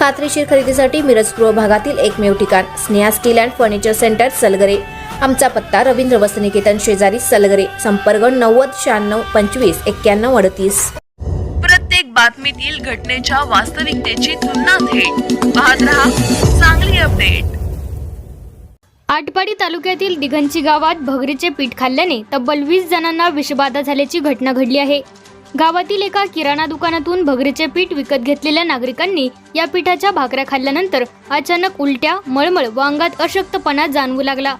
खात्रीशीर खरेदीसाठी मिरज पूर्व भागातील एकमेव ठिकाण Sneha steel and furniture centre Salgare. आमचा पत्ता रवींद्र वसनिकेतन शेजारी सलगरे संपर्क नव्वद शहाण्णव पंचवीस एक्क्याण्णव अडतीस. प्रत्येक बातमीतील घटनेच्या वास्तविकतेची तुलना थेट. पाहत रहा चांगली अपडेट. आटपाडी तालुक्यातील दिगंची गावात भगरीचे पीठ खाल्ल्याने तब्बल वीस जणांना विषबाधा झाल्याची घटना घडली आहे. गावातील एका किराणा दुकानातून भगरीचे पीठ विकत घेतलेल्या नागरिकांनी या पिठाच्या भाकऱ्या खाल्ल्यानंतर अचानक उलट्या मळमळ व अंगात अशक्तपणा जाणवू लागला.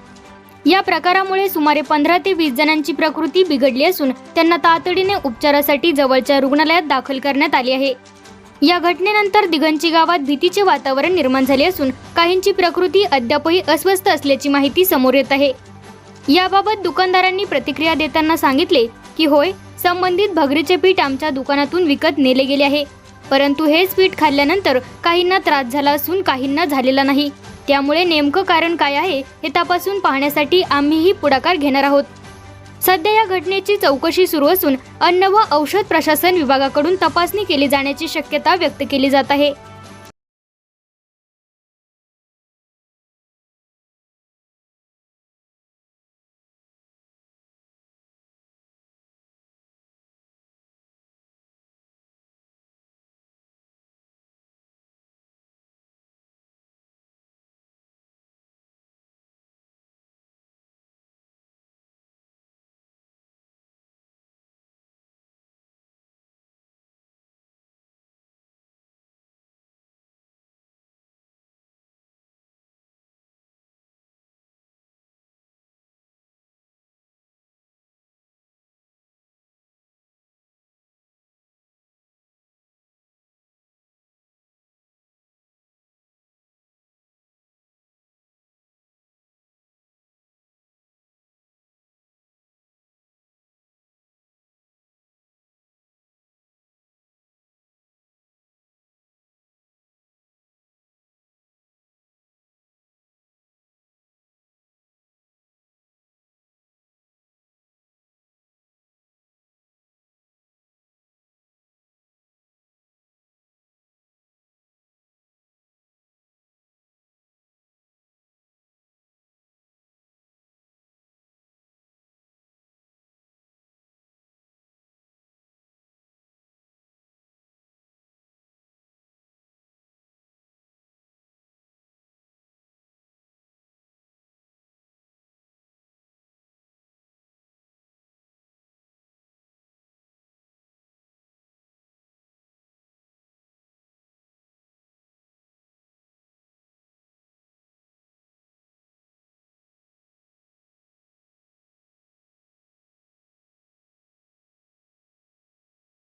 या प्रकारामुळे सुमारे पंधरा ते वीस जणांची प्रकृती बिघडली असून त्यांना तातडीने उपचारासाठी जवळच्या रुग्णालयात दाखल करण्यात आले आहे. या घटनेनंतर दिगंची गावात भीतीचे वातावरण निर्माण झाले असून काहींची प्रकृती अद्यापही अस्वस्थ असल्याची माहिती समोर येत आहे. याबाबत दुकानदारांनी प्रतिक्रिया देताना सांगितले की होय संबंधित भगरीचे पीठ आमच्या दुकानातून विकत नेले गेले आहे. परंतु हेच पीठ खाल्ल्यानंतर काहींना त्रास झाला असून काहींना झालेला नाही. त्यामुळे नेमकं कारण काय आहे हे तपासून पाहण्यासाठी आम्हीही पुढाकार घेणार आहोत. सध्या या घटनेची चौकशी सुरू असून अन्न व औषध प्रशासन विभागाकडून तपासणी केली जाण्याची शक्यता व्यक्त केली जात आहे.